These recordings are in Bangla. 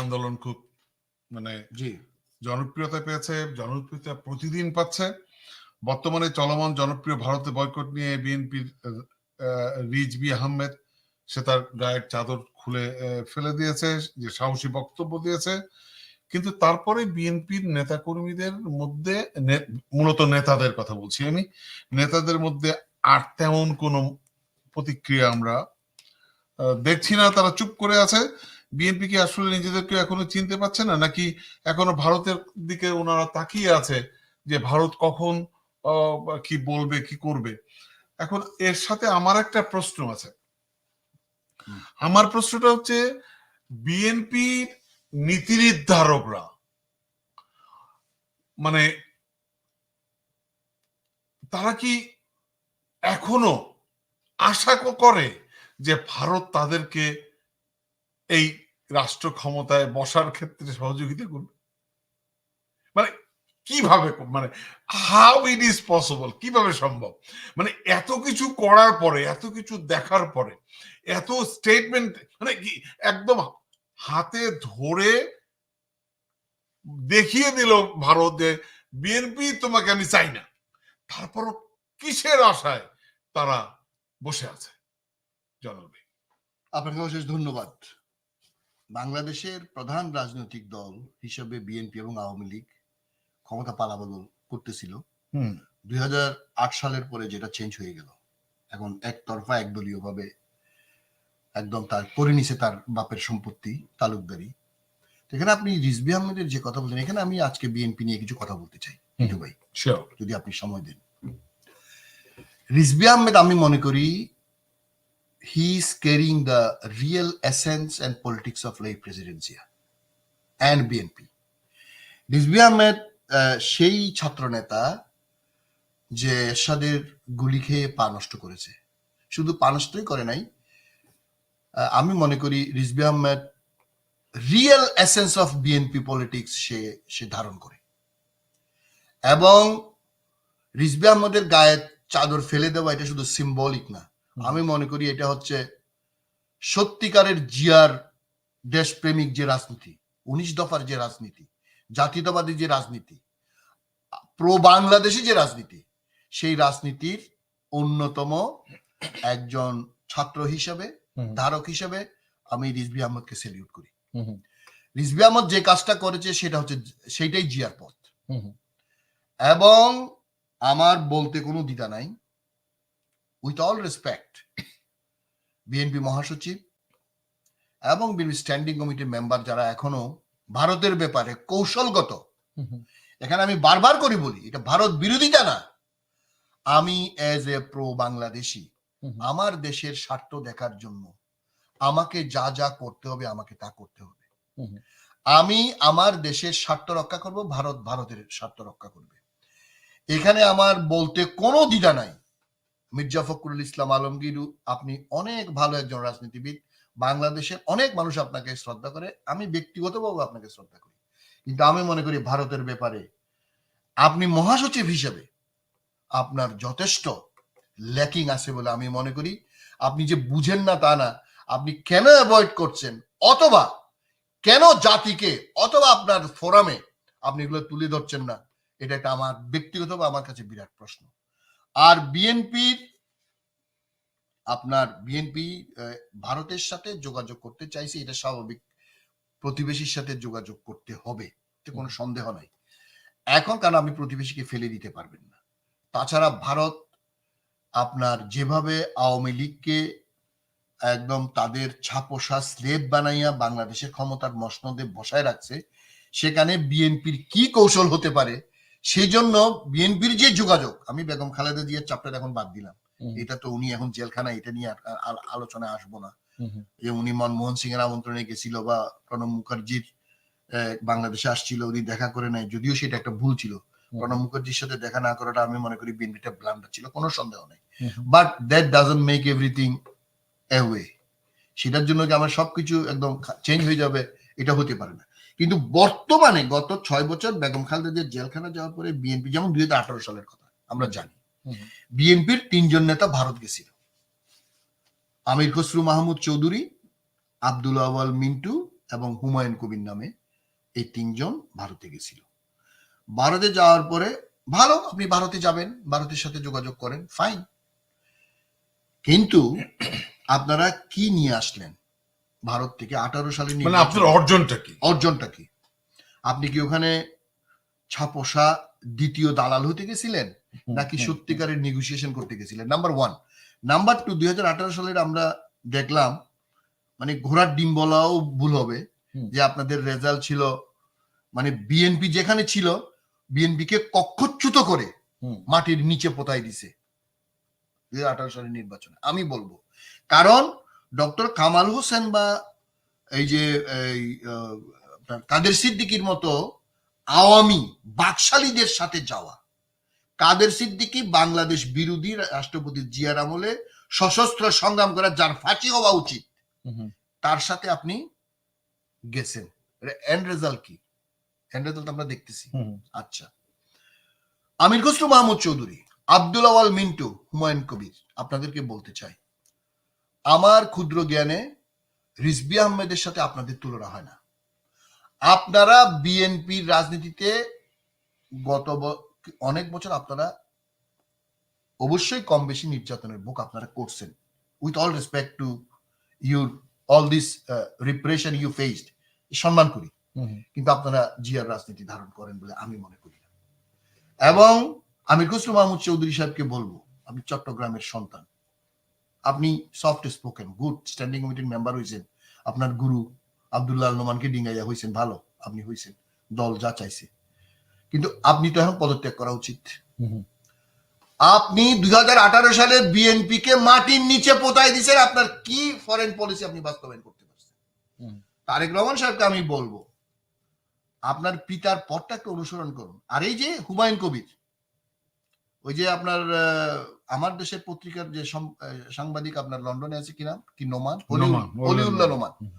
আন্দোলন খুব মানে জি। জনপ্রিয়তা পেয়েছে জনপ্রিয়তা প্রতিদিন পাচ্ছে। বর্তমানে চলমান জনপ্রিয় ভারতে বয়কট নিয়ে বিএনপির রিজবি আহমেদ সে তার গায়ের চাদর খুলে ফেলে দিয়েছে যে সাহসী বক্তব্য দিয়েছে। কিন্তু তারপরে বিএনপির নেতাকর্মীদের মধ্যে মূলত নেতাদের কথা বলছি আমি নেতাদের মধ্যে আর তেমন কোনো প্রতিক্রিয়া আমরা দেখছি না তারা চুপ করে আছে। বিএনপি কি আসলে নিজেদেরকে এখনও চিনতে পারছে না? নাকি এখনও ভারতের দিকে ওনারা তাকিয়ে আছে যে ভারত কখন কি বলবে কি করবে? এখন এর সাথে আমার একটা প্রশ্ন আছে। আমার প্রশ্নটা হচ্ছে বিএনপি নীতি নির্ধারকরা মানে তারা কি এখনও আশা করে যে ভারত তাদেরকে এই রাষ্ট্র ক্ষমতায় বসার ক্ষেত্রে সহযোগিতা করবে। মানে কীভাবে মানে হাউ ইট ইজ পসিবল কীভাবে সম্ভব? মানে এত কিছু করার পরে, এত কিছু দেখার পরে, এত স্টেটমেন্ট মানে একদম হাতে ধরে দেখিয়ে দিল ভারতে বিএনপি তোমাকে আমি চাই না। তারপর কিসের আশায় তারা বসে আছে? জনবী আপনাকে অশেষ ধন্যবাদ। বাংলাদেশের প্রধান রাজনৈতিক দল হিসেবে বিএনপি এবং আওয়ামী লীগ ক্ষমতা পালাবদল করতেছিল। দুই সালের পরে যেটা চেঞ্জ হয়ে গেল। এখন একতরফা একদলীয় ভাবে একদম তার করে নিছে তার বাপের সম্পত্তি তালুকদারি। এখানে আপনি রিজবি আহমেদের যে কথা বলছেন এখানে আমি আজকে বিএনপি নিয়ে কিছু কথা বলতে চাই ভাই যদি আপনি সময় দেন। রিজবি আহমেদ আমি মনে করি is caring the real essence and politics of lie presidential and BNP Rizvi Ahmed ah, সেই ছাত্র নেতা যে এরশাদের গুলি খেয়ে পা নষ্ট করেছে। শুধু পা নষ্টই করে নাই আমি মনে করি Rizvi Ahmed real essence of BNP politics সে সে ধারণ করে। এবং রিজবি আহমদের গায়ে চাদর ফেলে দেওয়া এটা শুধু সিম্বলিক না আমি মনে করি এটা হচ্ছে সত্যিকারের জিয়ার দেশপ্রেমিক যে রাজনীতি উনিশ দফার যে রাজনীতি জাতীয়তাবাদী যে রাজনীতি প্রো বাংলাদেশি যে রাজনীতি সেই রাজনীতির অন্যতম একজন ছাত্র হিসেবে ধারক হিসেবে আমি রিজবি আহমদকে সেলিউট করি। রিজবি আহমদ যে কাজটা করেছে সেটা হচ্ছে সেইটাই জিয়ার পথ। এবং আমার বলতে কোনো দ্বিধা নাই। উইথ অল রেসপেক্ট বিএনপি মহাসচিব এবং বিএনপি স্ট্যান্ডিং কমিটির মেম্বার যারা এখনও ভারতের ব্যাপারে কৌশলগত এখানে আমি বারবার করে বলি এটা ভারত বিরোধিতা না। আমি এজ এ প্রো বাংলাদেশি আমার দেশের স্বার্থ দেখার জন্য আমাকে যা যা করতে হবে আমাকে তা করতে হবে। আমি আমার দেশের স্বার্থ রক্ষা করব ভারত ভারতের স্বার্থ রক্ষা করবে। এখানে আমার বলতে কোনো দ্বিধা নাই। মির্জা ফখরুল ইসলাম আলমগীর আপনি অনেক ভালো একজন রাজনীতিবিদ। বাংলাদেশের অনেক মানুষ আপনাকে শ্রদ্ধা করে। আমি ব্যক্তিগতভাবে আপনাকে শ্রদ্ধা করি। কিন্তু আমি মনে করি ভারতের ব্যাপারে আপনি মহাসচিব হিসেবে আপনার যথেষ্ট ল্যাকিং আছে বলে আমি মনে করি। আপনি যে বুঝেন না তা না, আপনি কেন অ্যাভয়েড করছেন? অথবা কেন জাতিকে অথবা আপনার ফোরামে আপনি এগুলো তুলে ধরছেন না? এটা একটা আমার ব্যক্তিগতভাবে আমার কাছে বিরাট প্রশ্ন। আর বিএনপির, আপনার বিএনপি ভারতের সাথে যোগাযোগ করতে চাইছে, এটা স্বাভাবিক। প্রতিবেশীর সাথে যোগাযোগ করতে হবে কোনো সন্দেহ নাই। এখন কারণ আপনি প্রতিবেশীকে ফেলে দিতে পারবেন না? তাছাড়া ভারত আপনার যেভাবে আওয়ামী লীগকে একদম তাদের ছাপোষা স্লেব বানাইয়া বাংলাদেশের ক্ষমতার মসনদে বসায় রাখছে, সেখানে বিএনপির কি কৌশল হতে পারে সেই জন্য বিএনপির যে যোগাযোগ আমি বেগম খালেদা জিয়ার চাপটা এখন বাদ দিলাম। এটা তো উনি এখন জেলখানা এটা নিয়ে আর আ- আলোচনায় আসব না। যে উনি মনমোহন সিং এর আমন্ত্রণে গেছিল বা প্রণব মুখার্জির বাংলাদেশে আসছিল উনি দেখা করে নাই যদিও সেটা একটা ভুল ছিল। প্রণব মুখার্জির সাথে দেখা না করাটা আমি মনে করি বিএনপিটা ব্লান্ডার ছিল কোনো সন্দেহ নেই। But that doesn't make everything away সেটার জন্য কি আমার সবকিছু একদম চেঞ্জ হয়ে যাবে? এটা হতে পারে না। কিন্তু বর্তমানে গত ছয় বছর বেগম খালেদা জিয়া জেলখানা যাওয়ার পরে বিএনপি যেমন দুই সালের কথা আমরা জানি। বিএনপির তিনজন নেতা ভারত গেছিল। আমির খসরু মাহমুদ চৌধুরী আব্দুল আওয়াল মিন্টু এবং হুমায়ুন কবির নামে এই তিনজন ভারতে গেছিল। ভারতে যাওয়ার পরে ভালো আপনি ভারতে যাবেন ভারতের সাথে যোগাযোগ করেন ফাইন কিন্তু আপনারা কি নিয়ে আসলেন? ভারত থেকে আঠারো সালে মানে আপনার অর্জনটা কি? অর্জনটা কি? আপনি কি ওখানে ছাপোষা দ্বিতীয় দালাল হতে গেছিলেন? নাকি সত্যিকারের নেগোসিয়েশন করতে গেছিলেন? নাম্বার ওয়ান নাম্বার টু দুই সালের আমরা দেখলাম মানে ঘোড়ার ডিম বলাও ভুল হবে যে আপনাদের রেজাল্ট ছিল মানে বিএনপি যেখানে ছিল বিএনপি কে কক্ষচ্যুত করে। মাটির নিচে পোতাই দিছে। দুই হাজার আঠারো সালের নির্বাচনে। আমি বলব কারণ ডক্টর কামাল হোসেন বা এই যে কাদের সিদ্দিকির মতো আওয়ামী বাকশালীদের সাথে যাওয়া। কাদের সিদ্দিকি বাংলাদেশ বিরোধী রাষ্ট্রপতি জিয়ার আমলে সশস্ত্র সংগ্রাম করা যার ফাঁসি হওয়া উচিত তার সাথে আপনি গেছেন। এন্ড রেজাল্ট কি? এন্ড রেজাল্ট আমরা দেখতেছি। আচ্ছা। আমির খসরু মাহমুদ চৌধুরী আব্দুল আওয়াল মিন্টু হুমায়ুন কবির আপনাদেরকে বলতে চাই। আমার ক্ষুদ্র জ্ঞানে রিজবি আহমেদের সাথে আপনাদের তুলনা হয় না। আপনারা বিএনপির রাজনীতিতে গত অনেক বছর আপনারা অবশ্যই কম বেশি নির্যাতনের বুক আপনারা করছেন। With all respect to your all this repression you faced সম্মান করি। কিন্তু আপনারা জিয়ার রাজনীতি ধারণ করেন বলে আমি মনে করি না। এবং আমি খসরু মাহমুদ চৌধুরী সাহেবকে বলব আমি চট্টগ্রামের সন্তান। আপনি সফট স্পোকেন গুড স্ট্যান্ডিং কমিটির মেম্বার হয়েছেন আপনার গুরু আবদুল্লাহ নোমানকে ডিঙ্গাইয়া হয়েছেন ভালো আপনি হয়েছেন দল যা চাইছে। কিন্তু আপনি তো এখন পদত্যাগ করা উচিত। আপনি দুই হাজার আঠারো সালে বিএনপি কে মাটির নিচে পোতাই দিচ্ছেন আপনার কি ফরেন পলিসি আপনি বাস্তবায়ন করতে পারছেন? তারেক রহমান সাহেবকে আমি বলব আপনার পিতার পথটাকে অনুসরণ করুন। আর এই যে হুমায়ুন কবির ওই যে আপনার আমার দেশের পত্রিকার যে সাংবাদিক আপনার লন্ডনে আছে কি নাম? কি নোমান? অলিউল্লাহ নোমান। হুম।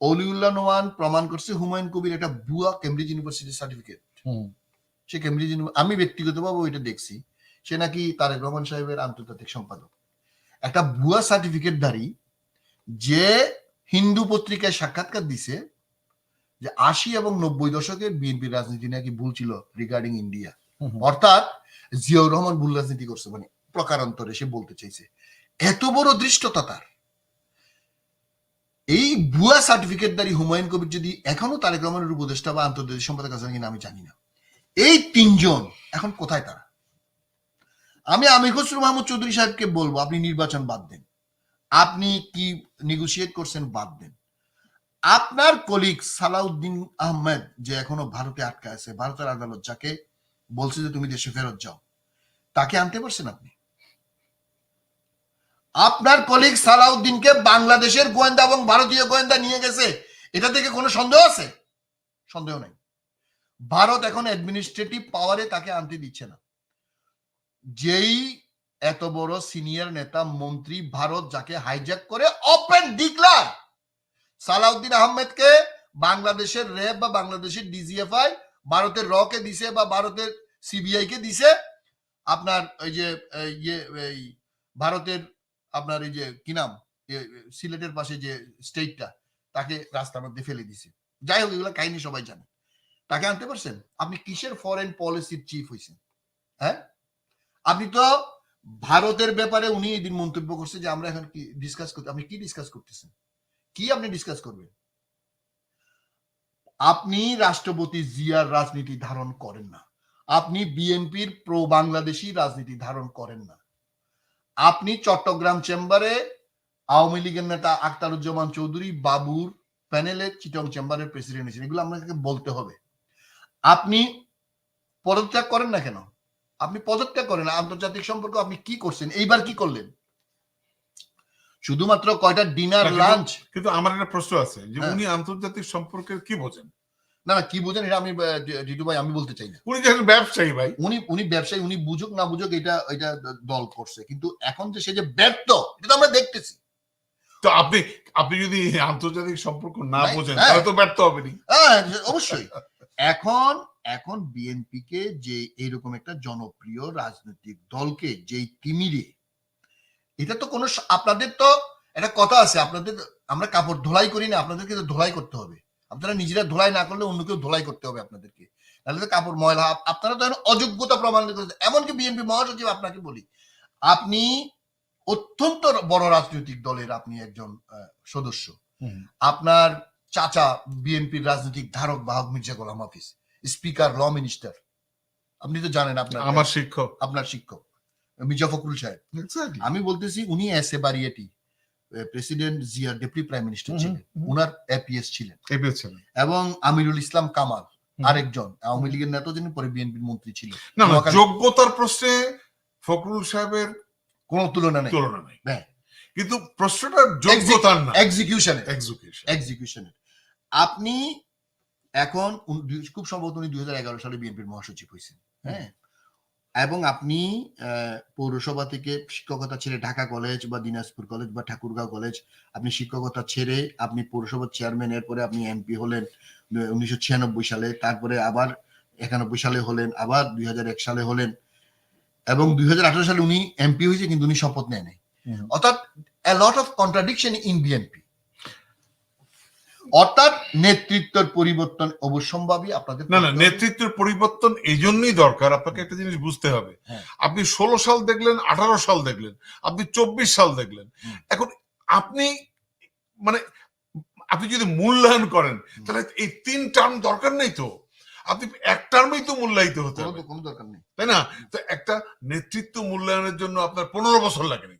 অলিউল্লাহ নোমান প্রমাণ করছে হুমায়ুন কবির একটা বুয়া কেমব্রিজ ইউনিভার্সিটির সার্টিফিকেট সে কেমব্রিজ আমি ব্যক্তিগতভাবে ওইটা দেখছি। সে নাকি তারেক রহমান সাহেবের আন্তর্জাতিক সম্পাদক। একটা ভুয়া সার্টিফিকেট দাঁড়ি যে হিন্দু পত্রিকায় সাক্ষাৎকার দিছে যে আশি এবং নব্বই দশকের বিএনপি রাজনীতি নাকি ভুল ছিল রিগার্ডিং ইন্ডিয়া অর্থাৎ জিয়াউর রহমান ভুল রাজনীতি করছে মানে প্রকারান্তরে সে বলতে চাইছে। এত বড় দৃষ্টতা তার। এই ভুয়া সার্টিফিকেট দাঁড়ি হুমায়ুন কবির যদি এখনও তারেক রহমানের উপদেষ্টা বা আন্তর্জাতিক সম্পাদক আছে কিনা আমি জানি না। এই তিনজন এখন কোথায় তারা? আমি আমির খসরু মাহমুদ চৌধুরী সাহেবকে বলব, আপনি নির্বাচন বাদ দেন। আপনি কি নেগোসিয়েট করছেন বাদ দেন। আপনার কলিগ সালাউদ্দিন আহমেদ যে এখনও ভারতে আটকা আছে, ভারতের আদালত যাকে বলছে যে তুমি দেশে ফেরত যাও তাকে আনতে পারছেন আপনি? আপনার কলিগ সালাউদ্দিনকে বাংলাদেশের গোয়েন্দা এবং ভারতীয় গোয়েন্দা নিয়ে গেছে, এটা থেকে কোনো সন্দেহ আছে? সন্দেহ নাই। ভারত এখন অ্যাডমিনিস্ট্রেটিভ পাওয়ারে তাকে আনতে দিচ্ছে না। যেই এত বড় সিনিয়র নেতা, মন্ত্রী ভারত যাকে হাইজ্যাক করে ওপেন ডিক্লার সালাউদ্দিন আহমেদকে বাংলাদেশের র্যাব বা বাংলাদেশের ডিজিএফআই ভারতের রকে দিছে বা ভারতের সিবিআই কে দিছে আপনার ওই যে ভারতের আপনার এই যে, কি নাম? সিলেটের পাশে যে স্টেটটা, তাকে রাস্তার মধ্যে ফেলে দিছে। যাই হোক, এগুলো কাহিনী সবাই জানে। তাকে আনতে পারছেন? আপনি কিসের ফরেন পলিসির চিফ হয়েছেন হ্যাঁ? আপনি তো ভারতের ব্যাপারে উনি এদিন মন্তব্য করছে যে আমরা এখন কি ডিসকাস করতে, আপনি কি ডিসকাস করতেছেন? কি আপনি ডিসকাস করবেন? আপনি রাষ্ট্রপতি জিয়ার রাজনীতি ধারণ করেন না। আপনি বিএনপির প্রো বাংলাদেশি রাজনীতি ধারণ করেন না। আপনি চট্টগ্রাম চেম্বারে আওয়ামী লীগের নেতা আখতারুজ্জামান চৌধুরী বাবুর প্যানেলে চিটং চেম্বারের প্রেসিডেন্ট হয়েছেন এগুলো আপনাকে বলতে হবে। আপনি পদত্যাগ করেন না কেন? আপনি পদত্যাগ করেন আন্তর্জাতিক সম্পর্ক আপনি কি করছেন? এইবার কি করলেন? শুধুমাত্র কয়টা ডিনার লাঞ্চ? কিন্তু আমার একটা প্রশ্ন আছে যে হ্যাঁ। উনি আন্তর্জাতিক সম্পর্কের কি বোঝেন? না না কি বোঝেন এটা আমি জিতু ভাই আমি বলতে চাই না। উনি যে ব্যবসায়ী ভাই। উনি উনি ব্যবসায়ী উনি বুঝুক না বুঝুক এটা এটা দল করছে। কিন্তু এখন যে সে যে ব্যর্থ এটা তো আমরা দেখতেছি। তো আপনি আপনি যদি আন্তর্জাতিক সম্পর্ক না বোঝেন হ্যাঁ। তাহলে তো ব্যর্থ হবেনি হ্যাঁ অবশ্যই। এখন এখন বিএনপি কে যে এরকম একটা জনপ্রিয় রাজনৈতিক দলকে যেই তিমিরে এটা তো কোনো আপনাদের তো একটা কথা আছে আপনাদের আমরা কাপড় ধোলাই করি না আপনাদেরকে তো ধোলাই করতে হবে। আপনারা নিজেরা ধোলাই না করলে অন্য কেউ ধোলাই করতে হবে আপনাদেরকে। নাহলে তো কাপড় ময়লা আপ- আপনারা তো অযোগ্যতা প্রমাণ করেছেন এমনকি বিএনপি মহাসচিব আপনাকে বলি আপনি অত্যন্ত বড় রাজনৈতিক দলের আপনি একজন সদস্য। আপনার চাচা বিএনপির রাজনৈতিক ধারক বাহক Mirza Golam Hafiz speaker law minister. আপনি তো জানেন আপনার আমার শিক্ষক। আপনার শিক্ষক মির্জা ফখরুল সাহেব। আমি বলতেছি উনি এসে এ বারিয়েটি প্রেসিডেন্ট জিয়ার ডেপুটি প্রাইম মিনিস্টার ছিলেন। উনার এপিএস ছিলেন। এবং আমিরুল ইসলাম কামাল আরেকজন আওয়ামী লীগের নেতা যিনি পরে বিএনপির মন্ত্রী ছিলেন। না না যোগ্যতার প্রশ্নে ফখরুল সাহেবের কোনো তুলনা নেই। তুলনা নেই। হ্যাঁ। কিন্তু প্রশ্নটা যোগ্যতার না। এক্সিকিউশনে এক্সিকিউশন এক্সিকিউশনের আপনি এখন খুব সম্ভবত উনি দুই সালে বিএনপির মহাসচিব হয়েছেন। হ্যাঁ। এবং আপনি আহ, পৌরসভা থেকে শিক্ষকতা ছেড়ে ঢাকা কলেজ বা দিনাজপুর কলেজ বা ঠাকুরগাঁও কলেজ আপনি শিক্ষকতা ছেড়ে আপনি পৌরসভার চেয়ারম্যান এরপরে আপনি এমপি হলেন উনিশশো ছিয়ানব্বই সালে তারপরে আবার একানব্বই সালে হলেন আবার দুই এক সালে হলেন এবং দুই হাজার আঠারো সালে উনি এমপি হয়েছে কিন্তু উনি শপথ নেয় নাই। অর্থাৎ a lot of contradiction in BNP অর্থাৎ নেতৃত্বের পরিবর্তন অবশ্যম্ভাবী আপনাদের না না নেতৃত্বের পরিবর্তন এই জন্যই দরকার আপনাকে একটা জিনিস বুঝতে হবে। হ্যাঁ। আপনি ষোলো সাল দেখলেন আঠারো সাল দেখলেন আপনি চব্বিশ সাল দেখলেন। এখন আপনি মানে আপনি যদি মূল্যায়ন করেন তাহলে এই তিন টার্ম দরকার নেই তো? আপনি এক টার্মেই তো মূল্যায়িত হতে হবে। কোনো দরকার নেই। তাই না? তো একটা নেতৃত্ব মূল্যায়নের জন্য আপনার পনেরো বছর লাগেনি।